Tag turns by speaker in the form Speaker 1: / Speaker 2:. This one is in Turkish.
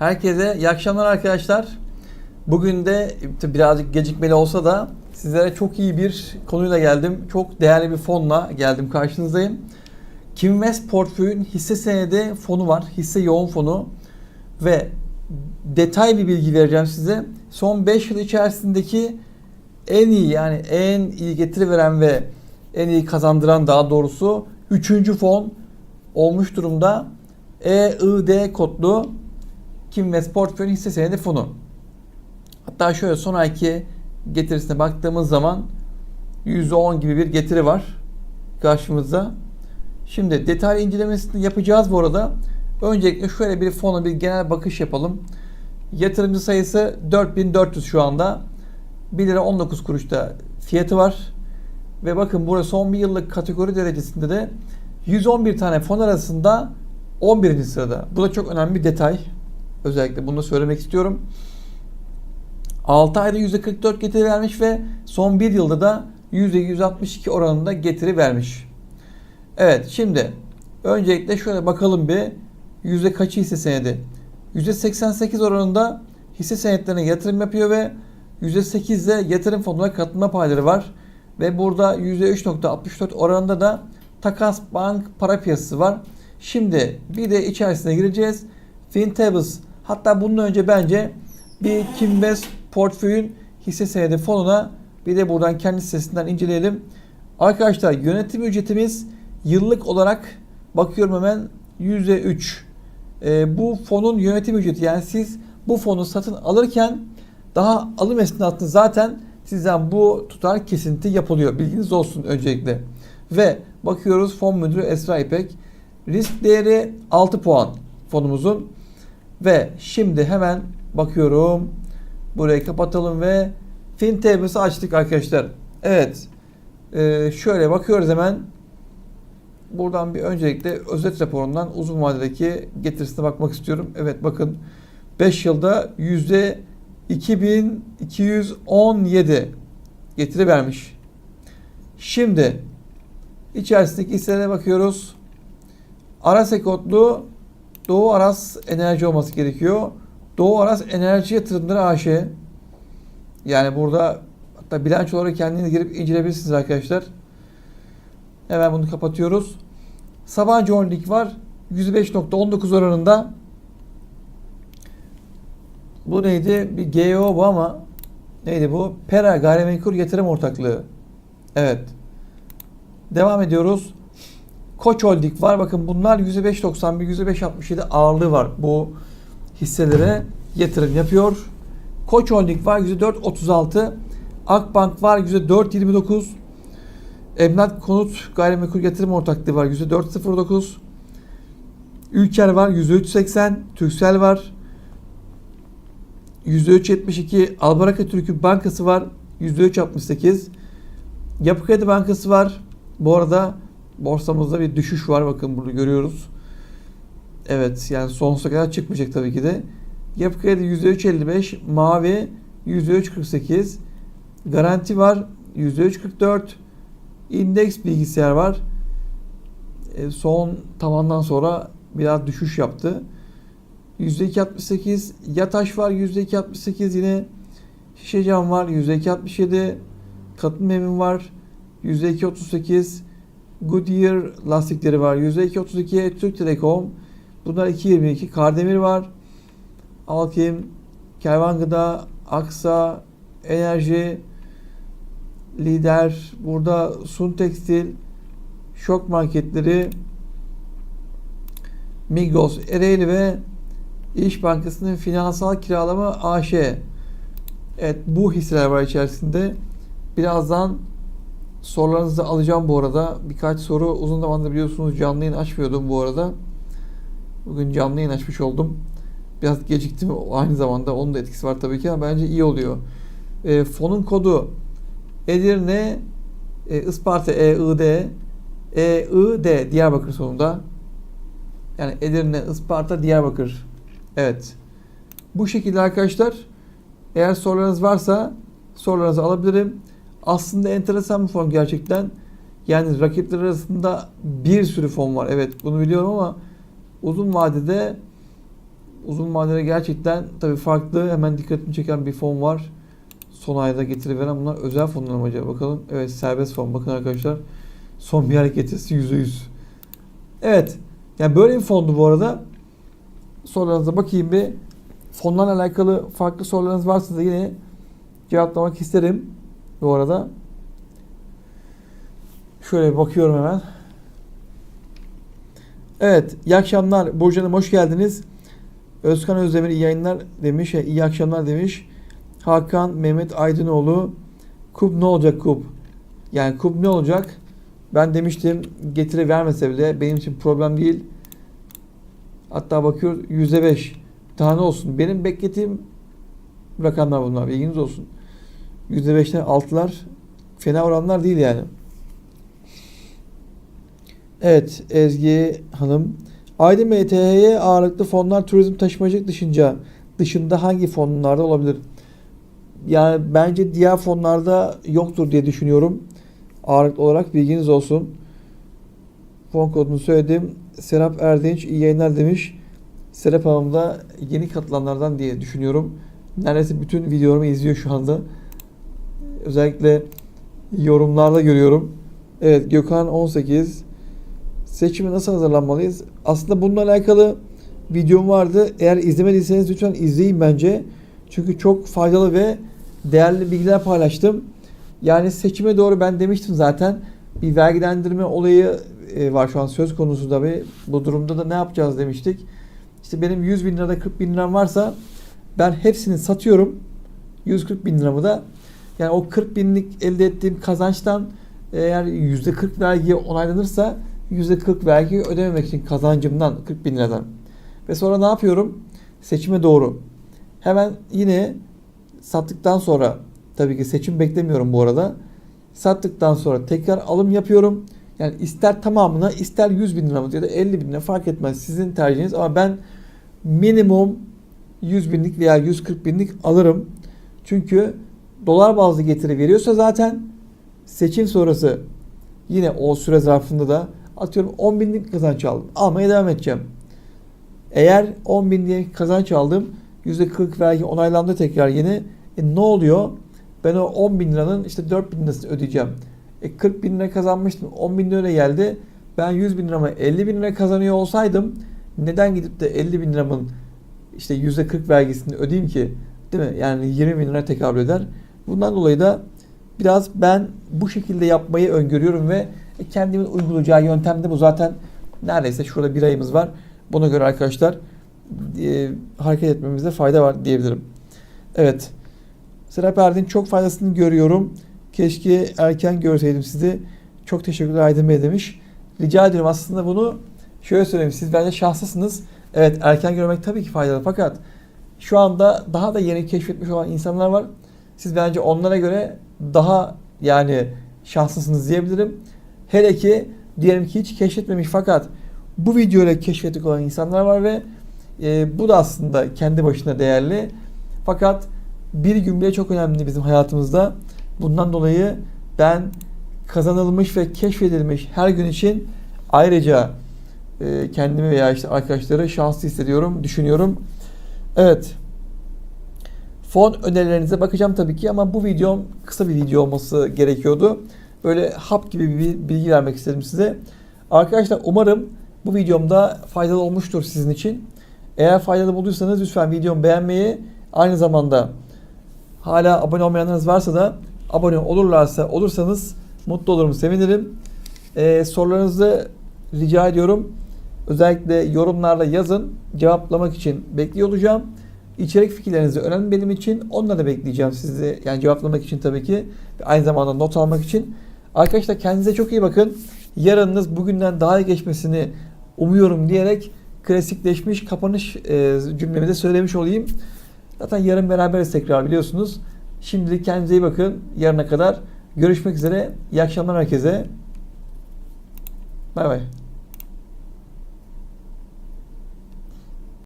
Speaker 1: Herkese iyi akşamlar arkadaşlar. Bugün de birazcık gecikmeli olsa da sizlere çok iyi bir konuyla geldim. Çok değerli bir fonla geldim karşınızdayım. Kimvest portföyün hisse senedi fonu var. Hisse yoğun fonu. Ve detay bir bilgi vereceğim size. Son 5 yıl içerisindeki en iyi yani en iyi getiri veren ve en iyi kazandıran daha doğrusu 3. fon olmuş durumda. EID kodlu Kimvest portföyün hisse senedi fonu. Hatta şöyle son ayki getirisine baktığımız zaman %10 gibi bir getiri var karşımızda. Şimdi detaylı incelemesini yapacağız bu arada. Öncelikle şöyle bir fona bir genel bakış yapalım. Yatırımcı sayısı 4400 şu anda. 1 lira 19 kuruşta fiyatı var. Ve bakın burada son bir yıllık kategori derecesinde de 111 tane fon arasında 11. sırada. Bu da çok önemli bir detay. Özellikle bunu söylemek istiyorum. 6 ayda %44 getiri vermiş ve son 1 yılda da %162 oranında getiri vermiş. Evet şimdi öncelikle şöyle bakalım bir yüzde kaçı hisse senedi? %88 oranında hisse senetlerine yatırım yapıyor ve %8 de yatırım fonuna katılma payları var. Ve burada %3.64 oranında da takas bank para piyasası var. Şimdi bir de içerisine gireceğiz. Fintables hatta bundan önce bence bir Kimbest portföyün hisse senedi fonuna bir de buradan kendi sitesinden inceleyelim. Arkadaşlar yönetim ücretimiz yıllık olarak bakıyorum hemen %3. E, bu fonun yönetim ücreti yani siz bu fonu satın alırken daha alım esnasında zaten sizden bu tutar kesinti yapılıyor. Bilginiz olsun öncelikle. Ve bakıyoruz fon müdürü Esra İpek. Risk değeri 6 puan fonumuzun. Ve şimdi hemen bakıyorum. Burayı kapatalım ve FinTabs'ı açtık arkadaşlar. Evet. Ee, şöyle bakıyoruz hemen. Buradan bir öncelikle özet raporundan uzun vadedeki getirisine bakmak istiyorum. Evet bakın 5 yılda yüzde 2217 getiri vermiş. Şimdi içerisindeki hisselere bakıyoruz. Arase kodlu Doğu Aras Enerji olması gerekiyor. Doğu Aras Enerji Yatırımları AŞ. Yani burada hatta bilançolara kendiniz girip inceleyebilirsiniz arkadaşlar. Hemen bunu kapatıyoruz. Sabancı Holding var. 105.19 oranında. Bu neydi? Bir GEO bu ama neydi bu? Pera Gayrimenkul Yatırım Ortaklığı. Evet. Devam ediyoruz. Koç Holding var. Bakın bunlar %5.91, %5.67 ağırlığı var. Bu hisselere yatırım yapıyor. Koç Holding var %4.36. Akbank var %4.29. Emlak Konut Gayrimenkul Yatırım Ortaklığı var %4.09. Ülker var %3.80. Türksel var %3.72. Albaraka Türk'ün bankası var %3.68. Yapı Kredi Bankası var. Bu arada borsamızda bir düşüş var. Bakın burada görüyoruz. Evet yani sonsuza kadar çıkmayacak tabii ki de. Yapı Kredi %3.55. Mavi %3.48. Garanti var %3.44. İndeks bilgisayar var. E, son tavandan sonra biraz düşüş yaptı. %2.68. Yataş var %2.68 yine. Şişecam var %2.67. Katın emin var %2.38. Goodyear lastikleri var. %2.32 Türk Telekom. Bunlar 2.22. Kardemir var. Alkim, Kervan Gıda, Aksa, Enerji, Lider, burada Sun Tekstil, Şok Marketleri, Migros, Ereğli ve İş Bankası'nın finansal kiralama AŞ. Evet bu hisseler var içerisinde. Birazdan sorularınızı alacağım bu arada. Birkaç soru uzun zamandır biliyorsunuz canlı yayın açmıyordum bu arada. Bugün canlı yayın açmış oldum. Biraz geciktim aynı zamanda. Onun da etkisi var tabii ki ama bence iyi oluyor. E, fonun kodu Edirne e, Isparta EID EID Diyarbakır sonunda. Yani Edirne, Isparta, Diyarbakır. Evet. Bu şekilde arkadaşlar. Eğer sorularınız varsa sorularınızı alabilirim. Aslında enteresan bir fon gerçekten. Yani rakipler arasında bir sürü fon var. Evet bunu biliyorum ama uzun vadede uzun vadede gerçekten tabii farklı hemen dikkatimi çeken bir fon var. Son ayda getiriveren bunlar özel fonlar mı acaba bakalım. Evet serbest fon bakın arkadaşlar. Son bir hareketi %100. Evet. Yani böyle bir fondu bu arada. Sorularınıza bakayım bir. Fonlarla alakalı farklı sorularınız varsa da yine cevaplamak isterim. Bu arada. Şöyle bakıyorum hemen. Evet, iyi akşamlar. Burcu Hanım hoş geldiniz. Özkan Özdemir iyi yayınlar demiş. E, iyi akşamlar demiş. Hakan Mehmet Aydınoğlu. Kup ne olacak kup? Yani kup ne olacak? Ben demiştim getire vermese bile benim için problem değil. Hatta bakıyor %5. Daha ne olsun? Benim beklediğim rakamlar bunlar. Bilginiz olsun. %5'ten altılar fena oranlar değil yani. Evet Ezgi Hanım. Aydın Bey ağırlıklı fonlar turizm taşımacılık dışında dışında hangi fonlarda olabilir? Yani bence diğer fonlarda yoktur diye düşünüyorum. Ağırlıklı olarak bilginiz olsun. Fon kodunu söyledim. Serap Erdinç iyi yayınlar demiş. Serap Hanım da yeni katılanlardan diye düşünüyorum. Neredeyse bütün videolarımı izliyor şu anda. Özellikle yorumlarda görüyorum. Evet Gökhan 18 seçime nasıl hazırlanmalıyız? Aslında bununla alakalı videom vardı. Eğer izlemediyseniz lütfen izleyin bence. Çünkü çok faydalı ve değerli bilgiler paylaştım. Yani seçime doğru ben demiştim zaten. Bir vergilendirme olayı e, var şu an söz konusu da ve bu durumda da ne yapacağız demiştik. İşte benim 100 bin lirada 40 bin liram varsa ben hepsini satıyorum. 140 bin liramı da yani o 40 binlik elde ettiğim kazançtan eğer %40 vergi onaylanırsa %40 vergi ödememek için kazancımdan 40 bin liradan. Ve sonra ne yapıyorum? Seçime doğru. Hemen yine sattıktan sonra tabii ki seçim beklemiyorum bu arada. Sattıktan sonra tekrar alım yapıyorum. Yani ister tamamına ister 100 bin lira ya da 50 bin lira fark etmez sizin tercihiniz ama ben minimum 100 binlik veya 140 binlik alırım. Çünkü dolar bazlı getiri veriyorsa zaten seçim sonrası yine o süre zarfında da atıyorum 10 binlik kazanç aldım. Almaya devam edeceğim. Eğer 10 bin diye kazanç aldım %40 vergi onaylandı tekrar yine. E ne oluyor? Ben o 10 bin liranın işte 4 bin lirasını ödeyeceğim. E 40 bin lira kazanmıştım. 10 bin lira geldi. Ben 100 bin lirama 50 bin lira kazanıyor olsaydım neden gidip de 50 bin liramın işte %40 vergisini ödeyeyim ki? Değil mi? Yani 20 bin lira tekabül eder. Bundan dolayı da biraz ben bu şekilde yapmayı öngörüyorum ve kendimin uygulayacağı yöntem de bu. Zaten neredeyse şurada bir ayımız var. Buna göre arkadaşlar e, hareket etmemizde fayda var diyebilirim. Evet. Serap Erdin çok faydasını görüyorum. Keşke erken görseydim sizi. Çok teşekkürler Aydın Bey demiş. Rica ediyorum aslında bunu şöyle söyleyeyim. Siz bence şanslısınız. Evet erken görmek tabii ki faydalı fakat şu anda daha da yeni keşfetmiş olan insanlar var. Siz bence onlara göre daha yani şanslısınız diyebilirim. Hele ki diyelim ki hiç keşfetmemiş fakat bu videoyla keşfettik olan insanlar var ve e, bu da aslında kendi başına değerli. Fakat bir gün bile çok önemli bizim hayatımızda. Bundan dolayı ben kazanılmış ve keşfedilmiş her gün için ayrıca e, kendimi veya işte arkadaşları şanslı hissediyorum, düşünüyorum. Evet. Fon önerilerinize bakacağım tabii ki ama bu videom kısa bir video olması gerekiyordu. Böyle hap gibi bir bilgi vermek istedim size. Arkadaşlar umarım bu videomda faydalı olmuştur sizin için. Eğer faydalı bulduysanız lütfen videomu beğenmeyi, aynı zamanda hala abone olmayanlarınız varsa da abone olurlarsa olursanız mutlu olurum, sevinirim. Ee, sorularınızı rica ediyorum. Özellikle yorumlarda yazın. Cevaplamak için bekliyor olacağım. İçerik fikirlerinizi önemli benim için. Onları da bekleyeceğim sizi. Yani cevaplamak için tabii ki. Aynı zamanda not almak için. Arkadaşlar kendinize çok iyi bakın. Yarınınız bugünden daha iyi geçmesini umuyorum diyerek klasikleşmiş kapanış e, cümlemi de söylemiş olayım. Zaten yarın beraberiz tekrar biliyorsunuz. Şimdilik kendinize iyi bakın. Yarına kadar görüşmek üzere. İyi akşamlar herkese. Bay bay.